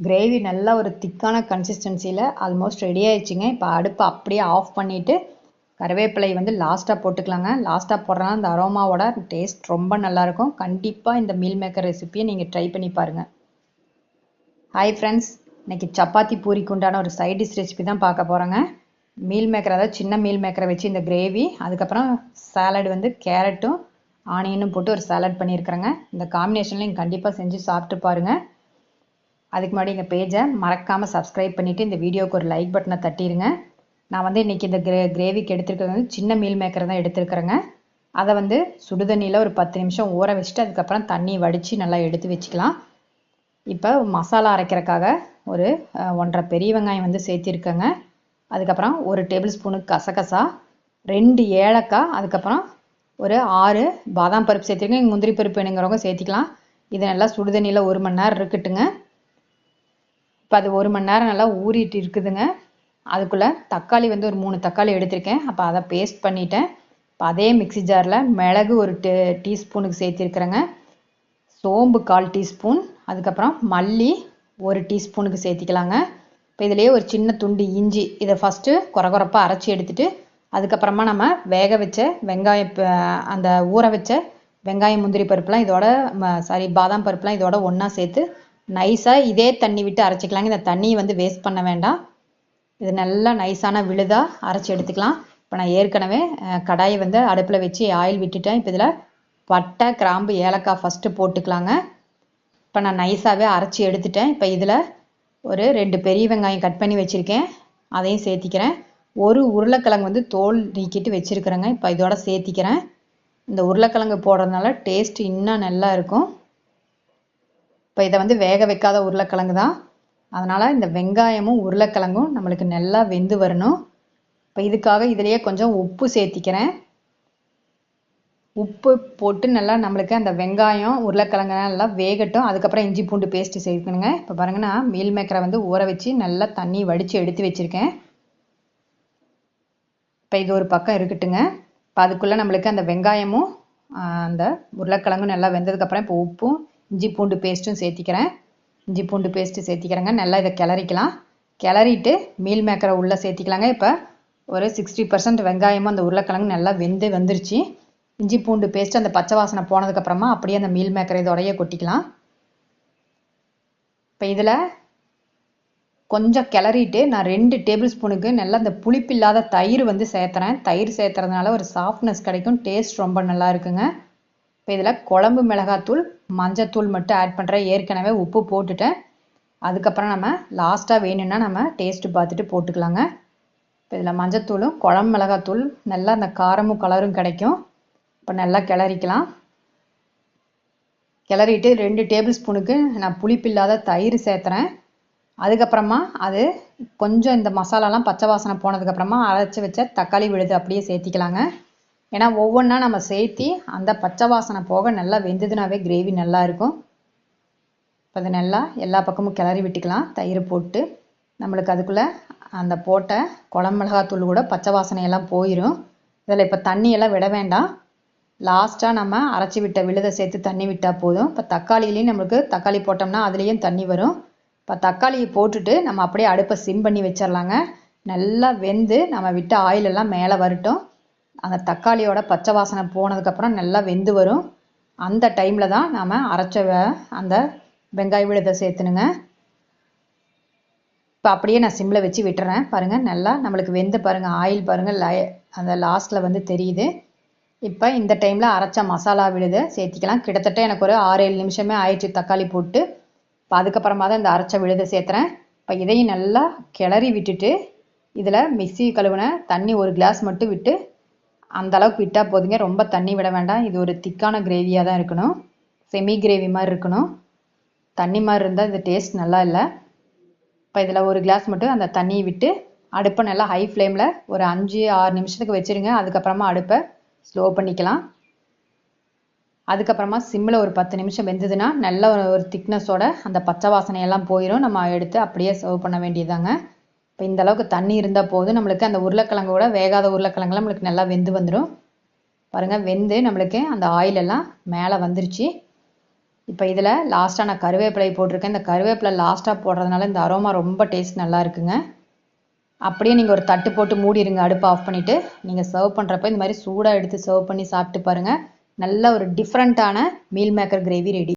Gravy நல்லா ஒரு திக்கான கன்சிஸ்டன்சியில் ஆல்மோஸ்ட் ரெடி ஆயிடுச்சுங்க. இப்போ அடுப்பை அப்படியே ஆஃப் பண்ணிவிட்டு கருவேப்பிலை வந்து லாஸ்ட்டாக போட்டுக்கலாங்க. லாஸ்ட்டாக போடுறதுனால அந்த அரோமாவோட டேஸ்ட் ரொம்ப நல்லாயிருக்கும் கண்டிப்பாக இந்த மீல் மேக்கர் ரெசிப்பியை நீங்கள் ட்ரை பண்ணி பாருங்கள் ஹாய் ஃப்ரெண்ட்ஸ் இன்னைக்கு சப்பாத்தி பூரிக்கு உண்டான ஒரு சைட் டிஷ் ரெசிபி தான் பார்க்க போகிறோங்க மீல் மேக்கர் அதாவது சின்ன மீல் மேக்கரை வச்சு இந்த கிரேவி அதுக்கப்புறம் சாலட் வந்து கேரட்டும் ஆனியனும் போட்டு ஒரு சாலட் பண்ணியிருக்கிறேங்க. இந்த காம்பினேஷன்லையும் கண்டிப்பாக செஞ்சு சாப்பிட்டு பாருங்கள் அதுக்கு முன்னாடி எங்கள் பேஜை மறக்காமல் சப்ஸ்கிரைப் பண்ணிவிட்டு இந்த வீடியோவுக்கு ஒரு லைக் பட்டனை தட்டிடுங்க நான் வந்து இன்றைக்கி இந்த கிரே கிரேவிக்கு எடுத்துருக்கிறது வந்து சின்ன மீல் மேக்கர் தான் எடுத்துருக்குறேங்க. அதை வந்து சுடுதண்ணியில் ஒரு பத்து நிமிஷம் ஊற வச்சுட்டு அதுக்கப்புறம் தண்ணி வடித்து நல்லா எடுத்து வச்சுக்கலாம். இப்போ மசாலா அரைக்கிறதுக்காக ஒரு ஒன்றரை பெரிய வெங்காயம் வந்து சேர்த்திருக்கேங்க. அதுக்கப்புறம் ஒரு டேபிள் ஸ்பூனுக்கு கசகசா ரெண்டு ஏலக்காய் அதுக்கப்புறம் ஒரு ஆறு பாதாம் பருப்பு சேர்த்துருக்கேன். முந்திரி பருப்பு வேணுங்கிறவங்க சேர்த்திக்கலாம். இது நல்லா சுடுதண்ணியில் ஒரு மணி நேரம் இருக்கட்டுங்க. இப்போ அது ஒரு மணி நேரம் நல்லா ஊறிட்டு இருக்குதுங்க. அதுக்குள்ளே தக்காளி வந்து ஒரு மூணு தக்காளி எடுத்திருக்கேன். அப்போ அதை பேஸ்ட் பண்ணிட்டேன். இப்போ அதே மிக்சி ஜாரில் மிளகு ஒரு டீ டீஸ்பூனுக்கு சேர்த்திருக்கிறேங்க. சோம்பு கால் டீஸ்பூன் அதுக்கப்புறம் மல்லி ஒரு டீஸ்பூனுக்கு சேர்த்திக்கலாங்க. இப்போ இதிலேயே ஒரு சின்ன துண்டு இஞ்சி இதை ஃபஸ்ட்டு குறகுறப்பாக அரைச்சி எடுத்துட்டு அதுக்கப்புறமா நம்ம வேக வச்ச வெங்காயம் அந்த ஊற வச்ச வெங்காயம் முந்திரி பருப்புலாம் இதோட சாரி பாதாம் பருப்புலாம் இதோட ஒன்றா சேர்த்து நைஸாக இதே தண்ணி விட்டு அரைச்சிக்கலாங்க. இந்த தண்ணியை வந்து வேஸ்ட் பண்ண வேண்டாம். இது நல்லா நைஸான விழுதாக அரைச்சி எடுத்துக்கலாம். இப்போ நான் ஏற்கனவே கடாயை வந்து அடுப்பில் வச்சு ஆயில் விட்டுட்டேன். இப்போ இதில் பட்டை கிராம்பு ஏலக்காய் ஃபஸ்ட்டு போட்டுக்கலாங்க. இப்போ நான் நைஸாகவே அரைச்சி எடுத்துட்டேன். இப்போ இதில் ஒரு ரெண்டு பெரிய வெங்காயம் கட் பண்ணி வச்சுருக்கேன். அதையும் சேர்த்திக்கிறேன். ஒரு உருளைக்கிழங்கு வந்து தோல் நீக்கிட்டு வச்சுருக்குறேங்க. இப்போ இதோட சேர்த்திக்கிறேன். இந்த உருளைக்கிழங்கு போடுறதுனால டேஸ்ட் இன்னும் நல்லா இருக்கும். இப்போ இதை வந்து வேக வைக்காத உருளைக்கிழங்கு தான். அதனால் இந்த வெங்காயமும் உருளைக்கிழங்கும் நம்மளுக்கு நல்லா வெந்து வரணும். இப்போ இதுக்காக இதுலேயே கொஞ்சம் உப்பு சேர்த்திக்கிறேன். உப்பு போட்டு நல்லா நம்மளுக்கு அந்த வெங்காயம் உருளைக்கிழங்கு நல்லா வேகட்டும். அதுக்கப்புறம் இஞ்சி பூண்டு பேஸ்ட்டு சேர்க்கணுங்க. இப்போ பாருங்கன்னா மீல் மேக்கரை வந்து ஊற வச்சு நல்லா தண்ணி வடித்து எடுத்து வச்சுருக்கேன். இப்போ இது ஒரு பக்கம் இருக்கட்டுங்க. இப்போ அதுக்குள்ளே நம்மளுக்கு அந்த வெங்காயமும் அந்த உருளைக்கிழங்கும் நல்லா வெந்ததுக்கப்புறம் இப்போ உப்பும் இஞ்சி பூண்டு பேஸ்ட்டும் சேர்த்திக்கிறேன். இஞ்சி பூண்டு பேஸ்ட்டு சேர்த்திக்கிறேங்க. நல்லா இதை கிளறிக்கலாம். கிளறிட்டு மீல் மேக்கரை உள்ளே சேர்த்திக்கலாங்க. இப்போ ஒரு சிக்ஸ்டி பர்சன்ட் வெங்காயமும் அந்த உருளைக்கிழங்கு நல்லா வெந்து வந்துருச்சு. இஞ்சி பூண்டு பேஸ்ட் அந்த பச்சை வாசனை போனதுக்கப்புறமா அப்படியே அந்த மீல் மேக்கரை இதோடைய கொட்டிக்கலாம். இப்போ இதில் கொஞ்சம் கிளறிட்டு நான் ரெண்டு டேபிள் ஸ்பூனுக்கு நல்லா அந்த புளிப்பில்லாத தயிர் வந்து சேர்த்துறேன். தயிர் சேர்த்துறதுனால ஒரு சாஃப்ட்னஸ் கிடைக்கும். டேஸ்ட் ரொம்ப நல்லா இருக்குங்க. இப்போ இதில் குழம்பு மிளகாத்தூள் மஞ்சத்தூள் மட்டும் ஆட் பண்ணுறேன் ஏற்கனவே உப்பு போட்டுட்டேன். அதுக்கப்புறம் நம்ம லாஸ்ட்டாக வேணும்னா நம்ம டேஸ்ட்டு பார்த்துட்டு போட்டுக்கலாங்க. இப்போ இதில் மஞ்சத்தூளும் குழம்பு மிளகாத்தூள் நல்லா அந்த காரமும் கலரும் கிடைக்கும். இப்போ நல்லா கிளறிக்கலாம். கிளறிட்டு ரெண்டு டேபிள் ஸ்பூனுக்கு நான் புளிப்பில்லாத தயிர் சேர்த்துறேன். அதுக்கப்புறமா அது கொஞ்சம் இந்த மசாலாலாம் பச்சை வாசனை போனதுக்கப்புறமா அரைச்சி வச்ச தக்காளி விழுது அப்படியே சேர்த்திக்கலாங்க. ஏன்னா ஒவ்வொன்றா நம்ம சேர்த்தி அந்த பச்சை வாசனை போக நல்லா வெந்ததுனாவே கிரேவி நல்லா இருக்கும். இப்போ அதை நல்லா எல்லா பக்கமும் கிளறி விட்டுக்கலாம். தயிர் போட்டு நம்மளுக்கு அதுக்குள்ளே அந்த போட்ட குழம்பு மிளகாத்தூள் கூட பச்சை வாசனையெல்லாம் போயிடும் இதில் இப்போ தண்ணியெல்லாம் விட வேண்டாம். லாஸ்ட்டாக நம்ம அரைச்சி விட்ட விழுதை சேர்த்து தண்ணி விட்டால் போதும். இப்போ தக்காளியிலையும் நம்மளுக்கு தக்காளி போட்டோம்னா அதுலேயும் தண்ணி வரும். இப்போ தக்காளியை போட்டுட்டு நம்ம அப்படியே அடுப்பை சிம் பண்ணி வச்சிடலாங்க. நல்லா வெந்து நம்ம விட்ட ஆயிலெல்லாம் மேலே வரட்டும். அந்த தக்காளியோட பச்சை வாசனை போனதுக்கப்புறம் நல்லா வெந்து வரும். அந்த டைமில் தான் நாம் அரைச்ச அந்த வெங்காய விழுதை சேர்த்துனுங்க. இப்போ அப்படியே நான் சிம்மில் வச்சு விட்டுறேன். பாருங்கள் நல்லா நம்மளுக்கு வெந்து பாருங்கள் ஆயில் பாருங்கள் லை அந்த லாஸ்ட்டில் வந்து தெரியுது. இப்போ இந்த டைமில் அரைச்ச மசாலா விழுதை சேர்த்திக்கலாம். கிட்டத்தட்ட எனக்கு ஒரு ஆறு ஏழு நிமிஷமே ஆயிடுச்சு தக்காளி போட்டு. இப்போ அதுக்கப்புறமா தான் இந்த அரைச்ச விழுதை சேர்த்துறேன். இப்போ இதையும் நல்லா கிளறி விட்டுட்டு இதில் மிக்சி கழுவுன தண்ணி ஒரு கிளாஸ் மட்டும் விட்டு அந்த அளவுக்கு விட்டால் போதுங்க. ரொம்ப தண்ணி விட வேண்டாம். இது ஒரு திக்கான கிரேவியாக தான் இருக்கணும். செமி கிரேவி மாதிரி இருக்கணும். தண்ணி மாதிரி இருந்தால் இந்த டேஸ்ட் நல்லா இல்லை. இப்போ இதில் ஒரு கிளாஸ் மட்டும் அந்த தண்ணியை விட்டு அடுப்பை நல்லா ஹை ஃப்ளேமில் ஒரு அஞ்சு ஆறு நிமிஷத்துக்கு வச்சுருங்க. அதுக்கப்புறமா அடுப்பை ஸ்லோ பண்ணிக்கலாம். அதுக்கப்புறமா சிம்மில் ஒரு பத்து நிமிஷம் வெந்ததுன்னா நல்ல ஒரு ஒரு திக்னஸோட அந்த பச்சை வாசனையெல்லாம் போயிடும் நம்ம எடுத்து அப்படியே சர்வ் பண்ண வேண்டியதாங்க இப்போ இந்த அளவுக்கு தண்ணி இருந்தால் போதும். நம்மளுக்கு அந்த உருளைக்கிழங்கோட வேகாத உருளைக்கிழங்குலாம் நம்மளுக்கு நல்லா வெந்து வந்துடும் பாருங்கள் வெந்து நம்மளுக்கு அந்த ஆயில் எல்லாம் மேலே வந்துருச்சு. இப்போ இதில் லாஸ்ட்டாக நான் கருவேப்பிலை போட்டிருக்கேன். இந்த கருவேப்பிலை லாஸ்ட்டாக போடுறதுனால இந்த அரோமா ரொம்ப டேஸ்ட் நல்லா இருக்குங்க. அப்படியே நீங்கள் ஒரு தட்டு போட்டு மூடிடுங்க அடுப்பு ஆஃப் பண்ணிவிட்டு நீங்கள் சர்வ் பண்ணுறப்ப இந்த மாதிரி சூடாக எடுத்து சர்வ் பண்ணி சாப்பிட்டு பாருங்கள் நல்ல ஒரு டிஃப்ரெண்ட்டான மீல் மேக்கர் கிரேவி ரெடி